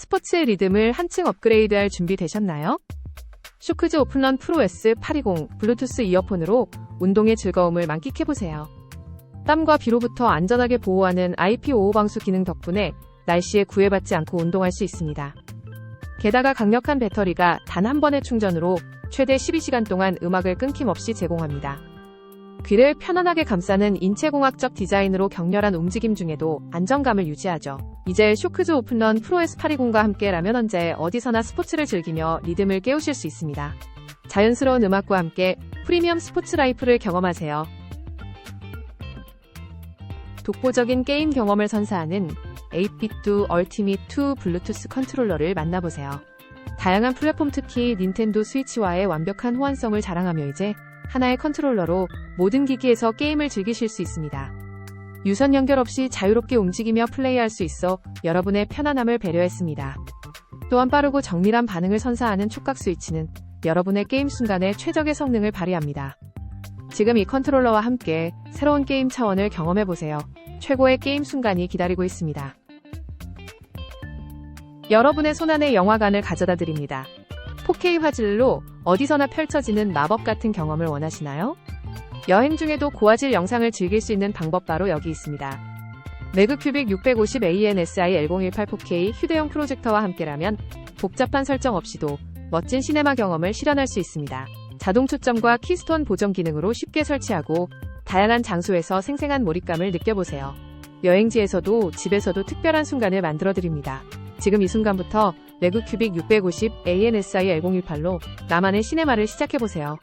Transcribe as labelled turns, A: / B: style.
A: 스포츠의 리듬을 한층 업그레이드할 준비 되셨나요? 쇼크즈 오픈런 프로 S 820 블루투스 이어폰으로 운동의 즐거움을 만끽해보세요. 땀과 비로부터 안전하게 보호하는 IP55 방수 기능 덕분에 날씨에 구애받지 않고 운동할 수 있습니다. 게다가 강력한 배터리가 단 한 번의 충전으로 최대 12시간 동안 음악을 끊김 없이 제공합니다. 귀를 편안하게 감싸는 인체공학적 디자인으로 격렬한 움직임 중에도 안정감을 유지하죠. 이제 쇼크즈 오픈런 프로 S820과 함께라면 언제 어디서나 스포츠를 즐기며 리듬을 깨우실 수 있습니다. 자연스러운 음악과 함께 프리미엄 스포츠 라이프를 경험하세요. 독보적인 게임 경험을 선사하는 8비트 얼티밋 2 블루투스 컨트롤러를 만나보세요. 다양한 플랫폼 특히 닌텐도 스위치와의 완벽한 호환성을 자랑하며 이제 하나의 컨트롤러로 모든 기기에서 게임을 즐기실 수 있습니다. 유선 연결 없이 자유롭게 움직이며 플레이할 수 있어 여러분의 편안함을 배려했습니다. 또한 빠르고 정밀한 반응을 선사하는 촉각 스위치는 여러분의 게임 순간에 최적의 성능을 발휘합니다. 지금 이 컨트롤러와 함께 새로운 게임 차원을 경험해보세요. 최고의 게임 순간이 기다리고 있습니다. 여러분의 손안에 영화관을 가져다 드립니다. 4K 화질로 어디서나 펼쳐지는 마법 같은 경험을 원하시나요? 여행 중에도 고화질 영상을 즐길 수 있는 방법 바로 여기 있습니다. 매그큐빅 650 ANSI 1018 4K 휴대용 프로젝터와 함께라면 복잡한 설정 없이도 멋진 시네마 경험을 실현할 수 있습니다. 자동 초점과 키스톤 보정 기능으로 쉽게 설치하고 다양한 장소에서 생생한 몰입감을 느껴보세요. 여행지에서도 집에서도 특별한 순간을 만들어 드립니다. 지금 이 순간부터 매그큐빅 650 ANSI 1018로 나만의 시네마를 시작해보세요.